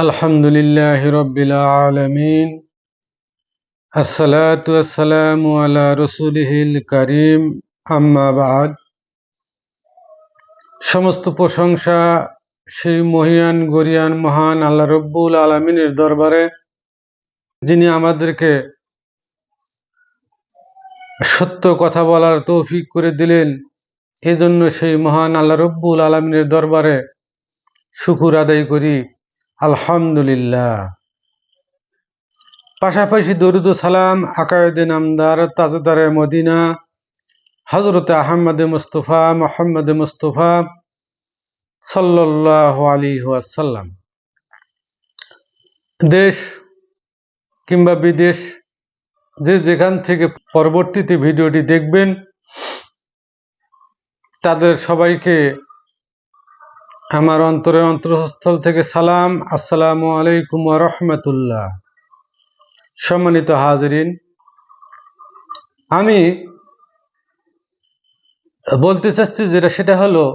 الحمد لله رب العالمين الصلاة والسلام على رسوله الكريم أما بعد সমস্ত প্রশংসা সেই মহিয়ান গরিয়ান মহান আল্লাহ রব্বুল আলমিনের দরবারে যিনি আমাদেরকে সত্য কথা বলার তৌফিক করে দিলেন এজন্য সেই মহান আল্লাহ রব্বুল আলমিনের দরবারে শুকুর আদায় করি আলহামদুলিল্লাহ। পাশাপাশি দরুদ সালাম আকায়দে নামদার তাজদারে মদিনা হজরত আহমদ মুস্তফা, মোহাম্মদ মুস্তফা সাল্লাহ আলী ওয়াসাল্লাম। দেশ কিংবা বিদেশ, যে যেখান থেকে পরবর্তীতে ভিডিওটি দেখবেন, তাদের সবাইকে আমার অন্তরের অন্তরস্থল থেকে সালাম, আসসালামু আলাইকুম রহমতুল্লাহ। সম্মানিত হাজরিন, আমি বলতে চাচ্ছি যেটা, সেটা হলো,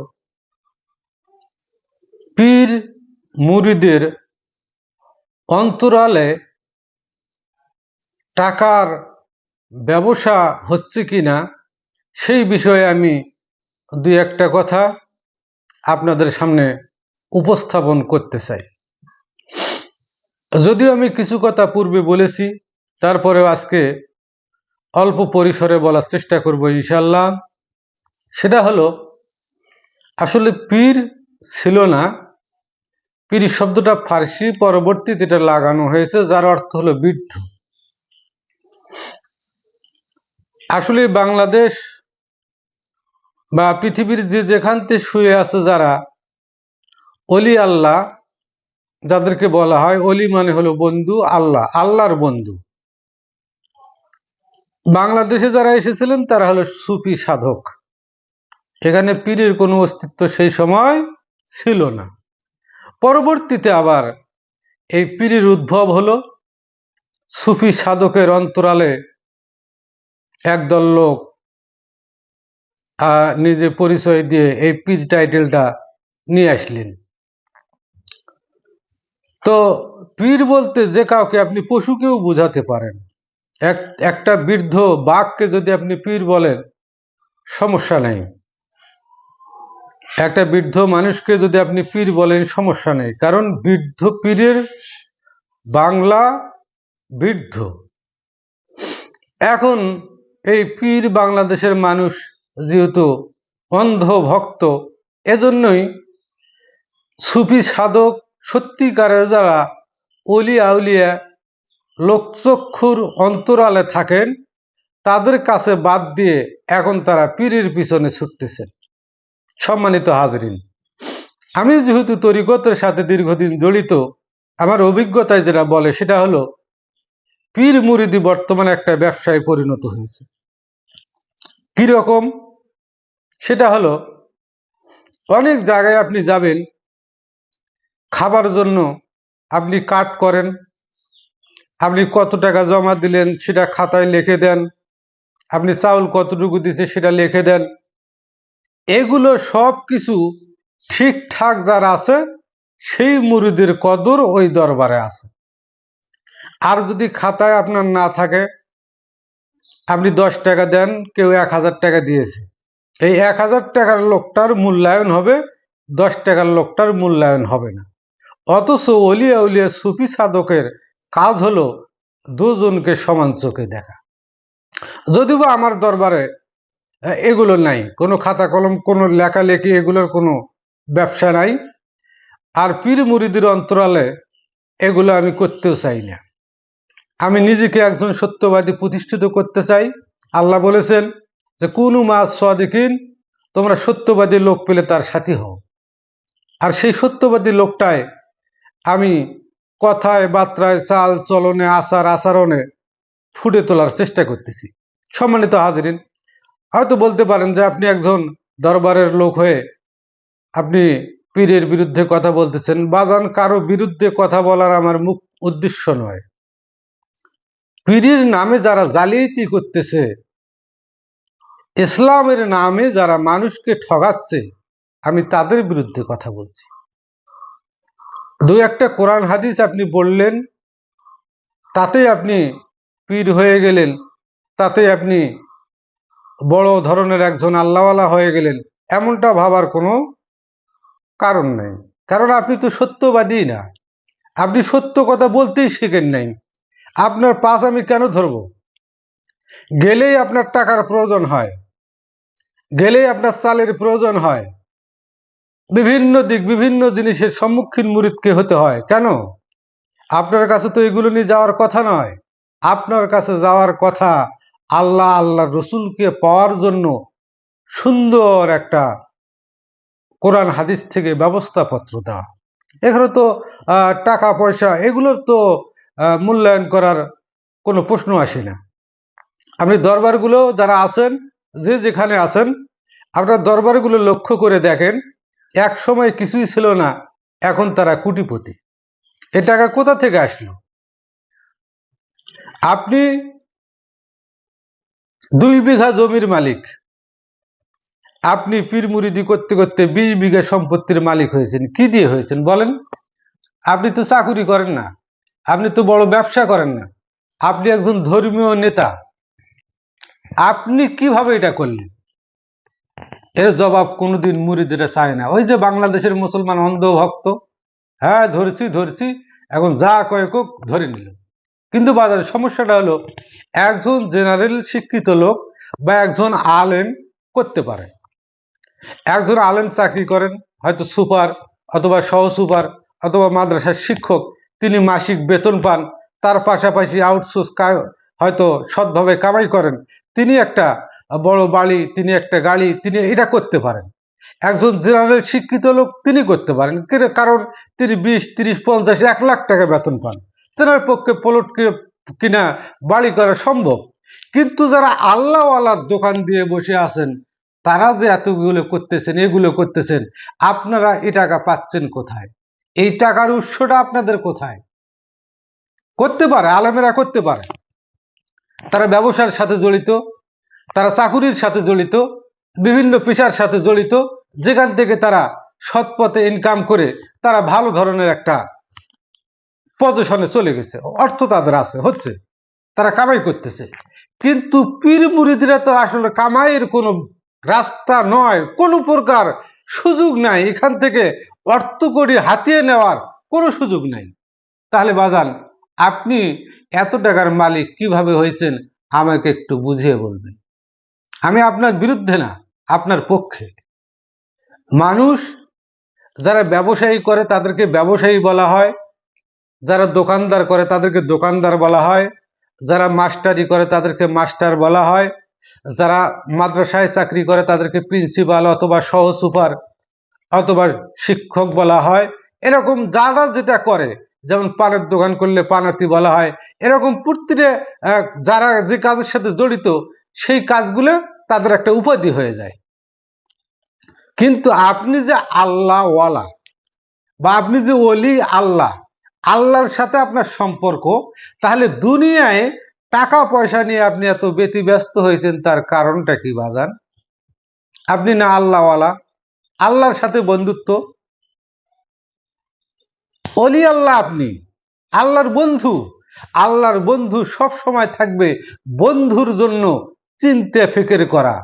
পীর মুরিদের অন্তরালে টাকার ব্যবসা হচ্ছে কিনা, সেই বিষয়ে আমি দুই একটা কথা আপনাদের সামনে উপস্থাপন করতে চাই। যদিও আমি কিছু কথা পূর্বে বলেছি, তারপরেও আজকে অল্প পরিসরে বলার চেষ্টা করব ইনশাল্লাহ সেটা হলো, আসলে পীর ছিল না। পীর শব্দটা ফার্সি, পরবর্তীতে এটা লাগানো হয়েছে, যার অর্থ হলো বৃদ্ধ। আসলে বাংলাদেশ বা পৃথিবীর যে যেখান থেকে শুয়ে আছে যারা, অলি আল্লাহ, যাদেরকে বলা হয়, অলি মানে হলো বন্ধু আল্লাহ, আল্লাহর বন্ধু। বাংলাদেশে যারা এসেছিলেন, তারা হলো সুফি সাধক। এখানে পীরের কোনো অস্তিত্ব সেই সময় ছিল না। পরবর্তীতে আবার এই পীরের উদ্ভব হলো। সুফি সাধকের অন্তরালে একদল লোক নিজে পরিচয় দিয়ে এই পীর টাইটেলটা নিয়ে আসলেন। তো পীর বলতে যে কাউকে আপনি পশুকেও বুঝাতে পারেন। এক, একটা বৃদ্ধ বাঘকে যদি আপনি পীর বলেন, সমস্যা নেই। একটা বৃদ্ধ মানুষকে যদি আপনি পীর বলেন, সমস্যা নেই। কারণ বৃদ্ধ পীরের বাংলা বৃদ্ধ। এখন এই পীর বাংলাদেশের মানুষ যেহেতু অন্ধ ভক্ত এজন্যই সুফি সাধক সত্যিকারের যারা অলি আউলিয়া লোকচক্ষুর অন্তরালে থাকেন, তাদের কাছে বাদ দিয়ে এখন তারা পীরের পিছনে ছুটতেছেন। সম্মানিত হাজরিন, আমি যেহেতু তরিকতের সাথে দীর্ঘদিন জড়িত, আমার অভিজ্ঞতায় যেটা বলে সেটা হলো, পীর মুরিদি বর্তমানে একটা ব্যবসায় পরিণত হয়েছে। কীরকম? সেটা হলো, অনেক জায়গায় আপনি যাবেন, খাবার জন্য আপনি কাট করেন, আপনি কত টাকা জমা দিলেন সেটা খাতায় লিখে দেন, আপনি চাউল কতটুকু দিচ্ছে সেটা লিখে দেন। এগুলো সব কিছু ঠিকঠাক যারা আছে, সেই মুরিদের কদর ওই দরবারে আছে। আর যদি খাতায় আপনার না থাকে, আপনি দশ টাকা দেন, কেউ এক হাজার টাকা দিয়েছে। এই এক হাজার টাকার লোকটার মূল্যায়ন হবে, দশ টাকার লোকটার মূল্যায়ন হবে না। অথচ অলিয়া উলিয়া সুফি সাধকের কাজ হলো দুজনকে সমান চোখে দেখা। যদিও আমার দরবারে এগুলো নাই, কোনো খাতা কলম, কোনো লেখালেখি, এগুলোর কোনো ব্যবসা নাই। আর পীর মুরিদের অন্তরালে এগুলো আমি করতেও চাই না। আমি নিজেকে একজন সত্যবাদী প্রতিষ্ঠিত করতে চাই। আল্লাহ বলেছেন যে কোনো মাছ সদিকিন, তোমরা সত্যবাদী লোক পেলে তার সাথী হও। আর সেই সত্যবাদী লোকটায় আমি কথায়, বার্তায়, চাল, চলনে, আচার, আচরণে ফুটে তোলার চেষ্টা করতেছি। সম্মানিত হাজরিন, হয়তো বলতে পারেন যে আপনি একজন দরবারের লোক হয়ে আপনি পীরের বিরুদ্ধে কথা বলতেছেন। বাজান, কারও বিরুদ্ধে কথা বলার আমার মুখ উদ্দেশ্য নয়। পীরের নামে যারা জালিয়াতি করতেছে ইসলামের নামে যারা মানুষকে ঠগাচ্ছে, আমি তাদের বিরুদ্ধে কথা বলছি। দু একটা কোরআন হাদিস আপনি বললেন, তাতে আপনি পীর হয়ে গেলেন, তাতে আপনি বড় ধরনের একজন আল্লাহওয়ালা হয়ে গেলেন, এমনটা ভাবার কোনো কারণ নেই। কারণ আপনি তো সত্যবাদী না। আপনি সত্য কথা বলতেই শিখেন নাই। আপনার পাশ আমি কেন ধরব? গেলেই আপনার টাকার প্রয়োজন হয়। গেলেই আপনার চালের প্রয়োজন হয়। বিভিন্ন দিক বিভিন্ন জিনিসের সম্মুখীন মুরিদকে হতে হয়। কেন? আপনার কাছে তো এগুলো নিয়ে যাওয়ার কথা নয়। আপনার কাছে যাওয়ার কথা আল্লাহ আল্লাহ রসুলকে পাওয়ার জন্য সুন্দর একটা কোরআন হাদিস থেকে ব্যবস্থাপত্র দেওয়া। এখানে তো টাকা, পয়সা এগুলোর তো মূল্যায়ন করার কোনো প্রশ্ন আসে না। আপনি দরবারগুলো যারা আছেন যে যেখানে আছেন, আপনার দরবারগুলো লক্ষ্য করে দেখেন, এক সময় কিছুই ছিল না, এখন তারা কুটিপতি। এ টাকা কোথা থেকে আসলো? আপনি দুই বিঘা জমির মালিক। আপনি পীর মুরিদি করতে করতে বিশ বিঘা সম্পত্তির মালিক হয়েছেন। কি দিয়ে হয়েছেন বলেন? আপনি তো চাকুরি করেন না। আপনি তো বড় ব্যবসা করেন না। আপনি একজন ধর্মীয় নেতা। আপনি কীভাবে এটা করলেন? এর জবাব কোনোদিন মুরিদেরা চায় না। ওই যে বাংলাদেশের মুসলমান অন্ধ ভক্ত হ্যাঁ ধরছি ধরছি, এখন যা কয়েক ধরে নিল। কিন্তু বাজারে সমস্যাটা হলো, একজন জেনারেল শিক্ষিত লোক বা একজন আলেম করতে পারে। একজন আলেম চাকরি করেন, হয়তো সুপার অথবা সহ সুপার অথবা মাদ্রাসার শিক্ষক, তিনি মাসিক বেতন পান, তার পাশাপাশি আউটসোর্স হয়তো সৎভাবে কামাই করেন তিনি একটা বড় বাড়ি তিনি একটা গাড়ি তিনি এটা করতে পারেন। একজন জেনারেল শিক্ষিত লোক তিনি করতে পারেন। কারণ তিনি বিশ, তিরিশ, পঞ্চাশ, এক লাখ টাকা বেতন পান। তেনার পক্ষে প্লট কিনা বাড়ি করা সম্ভব। কিন্তু যারা আল্লাহওয়ালার দোকান দিয়ে বসে আছেন, তারা যে এতগুলো করতেছেন, এগুলো করতেছেন, আপনারা এই টাকা পাচ্ছেন কোথায়? এই টাকার উৎসটা আপনাদের কোথায়? করতে পারে, আলেমেরা করতে পারে। তারা ব্যবসার সাথে জড়িত, তারা চাকুরির সাথে জড়িত, বিভিন্ন পেশার সাথে জড়িত, যেখান থেকে তারা সৎ পথে ইনকাম করে তারা ভালো ধরনের একটা পজিশনে চলে গেছে। অর্থ তাদের আছে, হচ্ছে। তারা কামাই করতেছে। কিন্তু পীর মুরিদিরা তো আসলে কামাইয়ের কোনো রাস্তা নয়, কোনো প্রকার সুযোগ নাই। এখান থেকে অর্থ করি হাতিয়ে নেওয়ার কোনো সুযোগ নাই। তাহলে বাজান, আপনি এত টাকার মালিক কীভাবে হয়েছেন? আমাকে একটু বুঝিয়ে বলবেন। আমি আপনার বিরুদ্ধে না, আপনার পক্ষে। মানুষ যারা ব্যবসায়ী করে তাদেরকে ব্যবসায়ী বলা হয়, যারা দোকানদার করে তাদেরকে দোকানদার বলা হয়, যারা মাস্টারি করে তাদেরকে মাস্টার বলা হয়, যারা মাদ্রাসায় চাকরি করে তাদেরকে প্রিন্সিপাল অথবা সহ সুপার অথবা শিক্ষক বলা হয়, এরকম যারা যেটা করে যেমন পানের দোকান করলে পানাতি বলা হয়, এরকম প্রতিটা যারা যে কাজের সাথে জড়িত, সেই কাজগুলো তাদের একটা উপাধি হয়ে যায়। কিন্তু আপনি যে আল্লাহওয়ালা বা আপনি যে ওলি আল্লাহ, আল্লাহর সাথে আপনার সম্পর্ক, তাহলে দুনিয়ায় টাকা পয়সা নিয়ে আপনি এত ব্যতি ব্যস্ত হয়েছেন, তার কারণটা কি বাজান? আপনি না আল্লাহওয়ালা, আল্লাহর সাথে বন্ধুত্ব অলি আল্লাহ আপনি, আল্লাহর বন্ধু। আল্লাহর বন্ধু সব সময় থাকবে বন্ধুর জন্য চিন্তা ফিকির করা।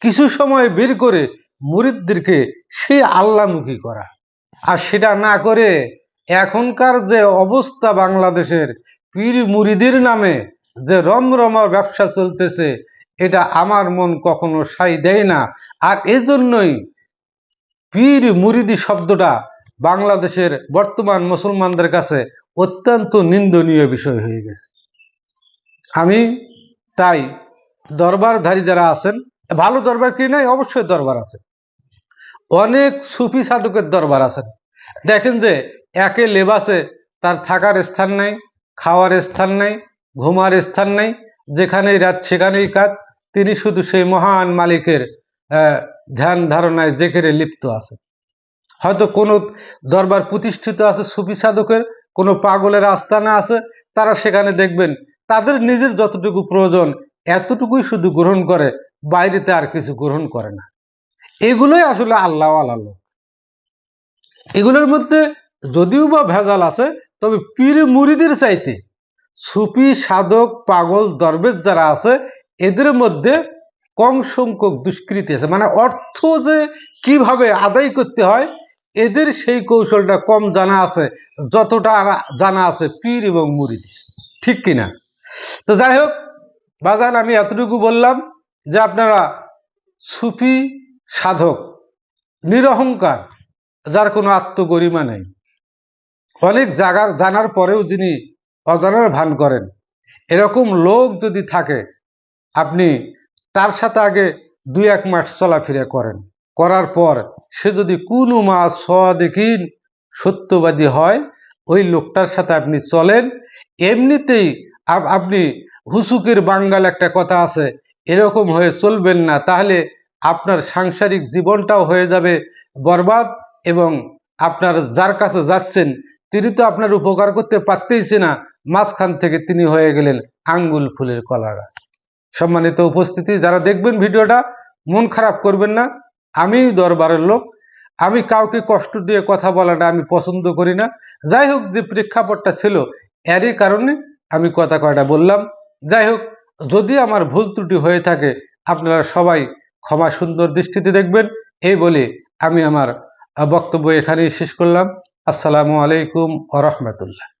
কিছু সময় বের করে মুরিদদেরকে সে আল্লামুখী করা। আর সেটা না করে এখনকার যে অবস্থা বাংলাদেশের পীর মুরিদের নামে যে রমরমা ব্যবসা চলতেছে, এটা আমার মন কখনো সাই দেয় না। আর এজন্যই পীর মুরিদি শব্দটা বাংলাদেশের বর্তমান মুসলমানদের কাছে অত্যন্ত নিন্দনীয় বিষয় হয়ে গেছে। আমি তাই দরবারধারী যারা আছেন, ভালো দরবার কি নাই? অবশ্যই দরবার আছে। অনেক সুফি সাধকের দরবার আছেন দেখেন যে, একে লেবাসে তার থাকার স্থান নাই, খাওয়ার স্থান নাই, ঘুমার স্থান নাই, যেখানেই রাত সেখানেই কাজ তিনি শুধু সেই মহান মালিকের ধ্যান ধারণায়, জেকেরে লিপ্ত আছে হয়তো কোনো দরবার প্রতিষ্ঠিত আছে, সুফি সাধকের, কোনো পাগলের আস্তানা আছে, তারা সেখানে দেখবেন, তাদের নিজের যতটুকু প্রয়োজন, এতটুকুই শুধু গ্রহণ করে, বাইরেতে আর কিছু গ্রহণ করে না। এগুলোই আসলে আল্লাহ আল্লাহ এগুলোর মধ্যে যদিও বা ভেজাল আছে, তবে পীর মুড়িদের চাইতে সুফি সাধক পাগল দরবেশ যারা আছে, এদের মধ্যে কম সংখ্যক দুষ্কৃতি আছে। মানে অর্থ যে কীভাবে আদায় করতে হয় এদের সেই কৌশলটা কম জানা আছে, যতটা জানা আছে পীর এবং মুরিদের। ঠিক কিনা? তো যাই হোক বাজান আমি এতটুকু বললাম যে আপনারা সুফি সাধক, নিরহংকার, যার কোনো আত্মগরিমা নেই। অনেক জায়গার জানার পরেও যিনি অজানার ভান করেন, এরকম লোক যদি থাকে, আপনি তার সাথে আগে দুই এক মাস চলাফেরা করেন। করার পর সে যদি কোনো মা দেখিন সত্যবাদী হয়, ওই লোকটার সাথে আপনি চলেন। এমনিতেই আপনি হুসুকের বাঙ্গাল একটা কথা আছে, এরকম হয়ে চলবেন না, তাহলে আপনার সাংসারিক জীবনটাও হয়ে যাবে বরবাদ এবং আপনার যার কাছে যাচ্ছেন, তিনি তো আপনার উপকার করতে পারতেইছে না, মাঝখান থেকে তিনি হয়ে গেলেন আঙ্গুল ফুলের কলা গাছ। সম্মানিত উপস্থিতি, যারা দেখবেন ভিডিওটা, মন খারাপ করবেন না। আমি দরবারের লোক, আমি কাউকে কষ্ট দিয়ে কথা বলাটা আমি পছন্দ করি না। যাই হোক, যে প্রেক্ষাপটটা ছিল, এরই কারণে আমি কথা কয়টা বললাম। যাই হোক, যদি আমার ভুল ত্রুটি হয়ে থাকে, আপনারা সবাই ক্ষমা সুন্দর দৃষ্টিতে দেখবেন। এই বলে আমি আমার বক্তব্য এখানেই শেষ করলাম। আসসালামু আলাইকুম আ রহমতুল্লাহ।